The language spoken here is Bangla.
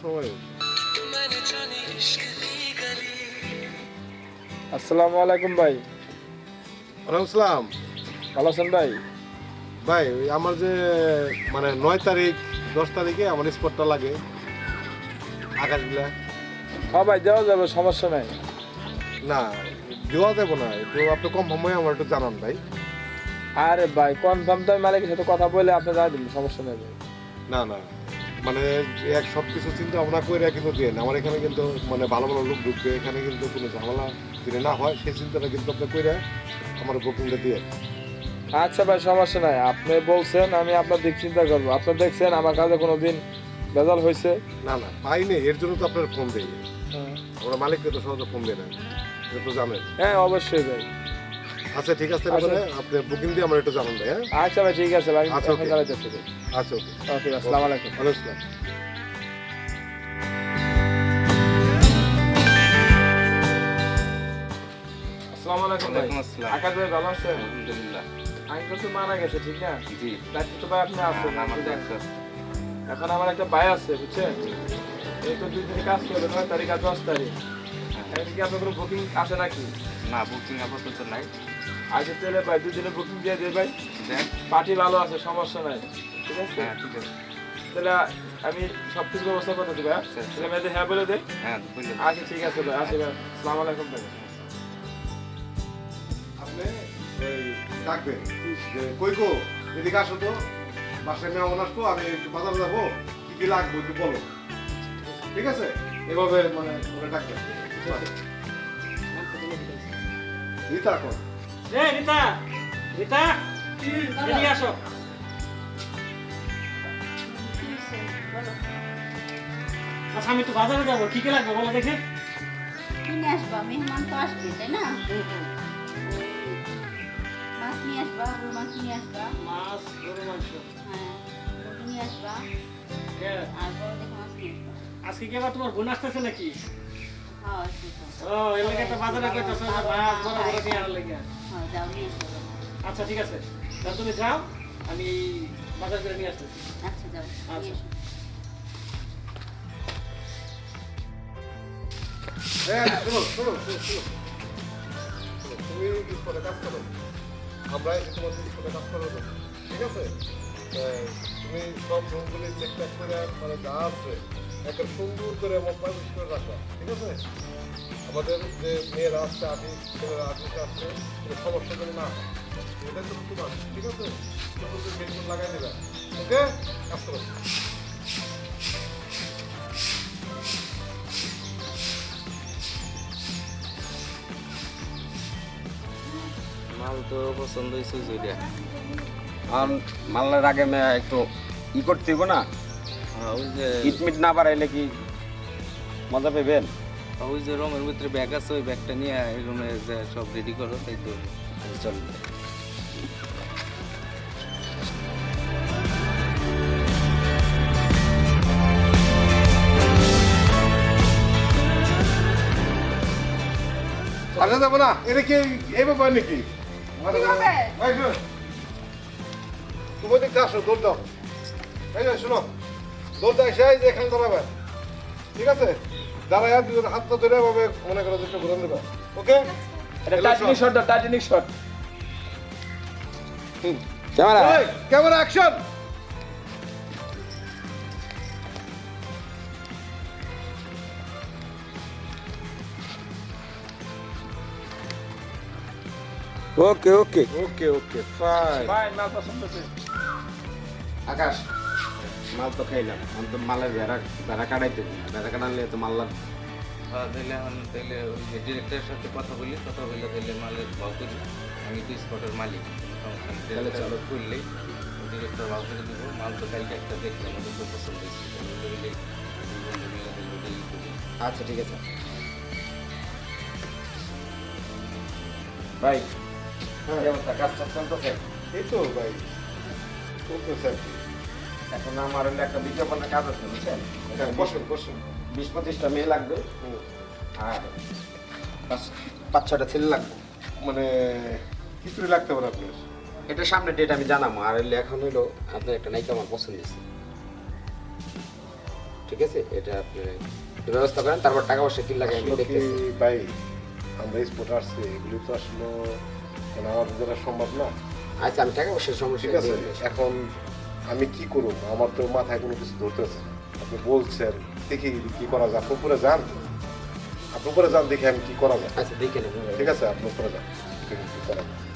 সময় আসসালামু আলাইকুম ভাই। ওয়ালাইকুম আসসালাম ভালো আছেন ভাই? ভাই আমার যে মানে নয় তারিখ দশ তারিখে আমার স্পটটা লাগে। আকাশগুলা। হ্যাঁ ভাই দেওয়া যাবে সমস্যা নাই। না দেওয়া যাব না একটু আপনি কম সময়ে আমার একটু জানান ভাই। আরে ভাই কনফার্ম তো আমি মালিকের সাথে কথা বলে আপনি জানাই দিন সমস্যা নেই ভাই। না না। মানে এক সব কিছু চিন্তা ভাবনা করে কিন্তু দিয়ে আমার এখানে কিন্তু মানে ভালো ভালো লোক ঢুকবে এখানে কিন্তু কোনো ঝামেলা যদি না হয় সেই চিন্তাটা কিন্তু আপনি করে আমার বুকিংটা দিয়ে আচ্ছা ভাই সমস্যা নাই। আপনি বলছেন আমি আপনার দিক চিন্তা করব। আপনি দেখছেন আমার কাছে কোনো দিন বেজাল হয়েছে না না পাইনি এর জন্য তো আপনার ফোন দেই। আমরা মালিককে তো সহজে ফোন দেয় না। এটা তো জানেন। হ্যাঁ অবশ্যই ভাই। আচ্ছা ঠিক আছে আচ্ছা। তাহলে আপনি বুকিং দিয়ে আমার একটু জানান ভাই হ্যাঁ? আচ্ছা ভাই ঠিক আছে ভাই আচ্ছা, okay. আচ্ছা ওকে। ওকে আসসালামু আলাইকুম। ওয়ালাইকুম আসসালাম। আকাশ ভাই ভালো আছেন? আলহামদুলিল্লাহ। আমি তো মারা গেছে ঠিক না? জি। দায়িত্ব তো ভাই আপনি আছেন আমার দায়িত্ব আছে। এখন আমার একটা ভাই আছে বুঝছেন? এই তো দুই দিনে কাজ করবে নয় তারিখ আর দশ তারিখ। এখন কি আপনার কোনো বুকিং আছে নাকি? না বুকিং আপাতত নাই। আজকে চলে ভাই দুই বুকিং দিয়ে দেবে ভাই। পার্টি ভালো আছে সমস্যা নাই। ঠিক আছে? হ্যাঁ ঠিক আছে। তাহলে আমি সব কিছু ব্যবস্থা করে দেবো হ্যাঁ? আচ্ছা, আচ্ছা। তাহলে মেয়েদের হ্যাঁ বলে দেয় হ্যাঁ আচ্ছা ঠিক আছে ভাই আসি ভাই। আসসালামু আলাইকুম ভাই। আপনি ডাকবেন। কই গো? এদিকে আসো তো। বাসায় মেহমান আসব আমি একটু বাজার যাব। কি কি লাগবে একটু বলো। ঠিক আছে? এভাবে মানে ওরা ডাকবেন। রীতা কর। এ রিতা! রিতা! এদিকে আসো। আচ্ছা আমি একটু বাজারে যাব। কি কি লাগবে বলো দেখে। কিনে আসবা মেহমান তো আসবে তাই না? মাছ নিয়ে আসবা গরু মাছ নিয়ে আসবা। মাছ গরু মাংস। হ্যাঁ নিয়ে আসবা। আর বড় দেখে মাছ নিয়ে আসবা। আজকে কি আবার তোমার বোন আসতেছে নাকি? হ্যাঁ তো। ও এর লাগে একটা বাজারে কইতাছো যে মাছ বড় বড় নিয়ে আনার লাগে। হ্যাঁ যাও নিয়ে আচ্ছা ঠিক আছে। তাহলে তুমি যাও আমি বাজার করে নিয়ে আসতেছি। আচ্ছা যাও আচ্ছা। আমরা এসে তোমার কাজ করব। ঠিক আছে? তুমি সব রুমগুলি চেক চেক করে মানে যা আছে একটা সুন্দর করে মোবাইল করে রাখবা ঠিক আছে? আমাদের যে মেয়েরা আসছে ছেলেরা আসছে কোনো সমস্যা না এটা তো ঠিক আছে? লাগাই দেবে ওকে? করো। মাল তো পছন্দ হয়েছে আর মাল্লার আগে মে একটু ই করতে না? হ্যাঁ, ওই যে ইট মিট না বাড়াইলে কি মজা পাইবেন? ওই যে রুমের ভিতরে ব্যাগ আছে ওই ব্যাগটা নিয়ে এই রুমে যে সব রেডি করো তাই তো চলবে আসা যাব না এটা কি এই ব্যাপার নাকি? এই শোনো। তুমি দেখতে আসো দৌড় দাও। এই শোনো। দাও এসে যে এখানে দাঁড়াবে। ঠিক আছে? দাঁড়ায় দুজন হাতটা ধরে এভাবে মনে করো দুটো ঘুরে দেবে। ওকে? Titanic shot. দাও Titanic shot. Camera. Camera action! Okay okay. Okay okay fine পছন্দ আকাশ। মাল তো খাইলাম আমি তো মালের ভেড়া ভেড়া কাটাইতে না। ভেড়া কাটালে তো মাল্লা হ্যাঁ তাহলে এখন তাহলে ওই ডিরেক্টরের সাথে কথা বলি কথা বললে তাহলে মালের ভাও করি। আমি তো স্পটের মালিক তাহলে চলো। করলেই ডিরেক্টর ভাও করে দেবো। মাল তো কালকে একটা দেখলাম আমাদের খুব পছন্দ হয়েছে। মিলে আচ্ছা ঠিক আছে। ভাই হ্যাঁ। কাজ টাজ চলতেছে? এই তো ভাই চলতেছে আর কি। এখন আমার হলো একটা বিজ্ঞাপনের কাজ আছে বুঝছেন? বসুন বসুন। বিশ পঁচিশটা মেয়ে লাগবে। আর পাঁচ ছটা ছেলে লাগবে। মানে কিছুই লাগতে পারে আপনার। এটা সামনে ডেট আমি জানাব। আর হইলে এখন হইল আপনার একটা নায়িকা আমার পছন্দ হয়েছে। ঠিক আছে? এটা আপনি ব্যবস্থা করেন তারপর টাকা পয়সা কি লাগে আমি দেখতেছি। ভাই আমরা স্পোর্ট আসছি এগুলি তো আসলে মানে আমাদের দ্বারা সম্ভব না। আচ্ছা আমি টাকা পয়সার সমস্যা ঠিক আছে এখন আমি কি করব? আমার তো মাথায় কোনো কিছু ধরতেছে না। আপনি বলছেন দেখি কি করা যায়। আপনি উপরে যান। আপনি উপরে যান দেখে আমি কি করা যায়। আচ্ছা দেখে নেব। ঠিক আছে আপনি উপরে যান। করা যায়।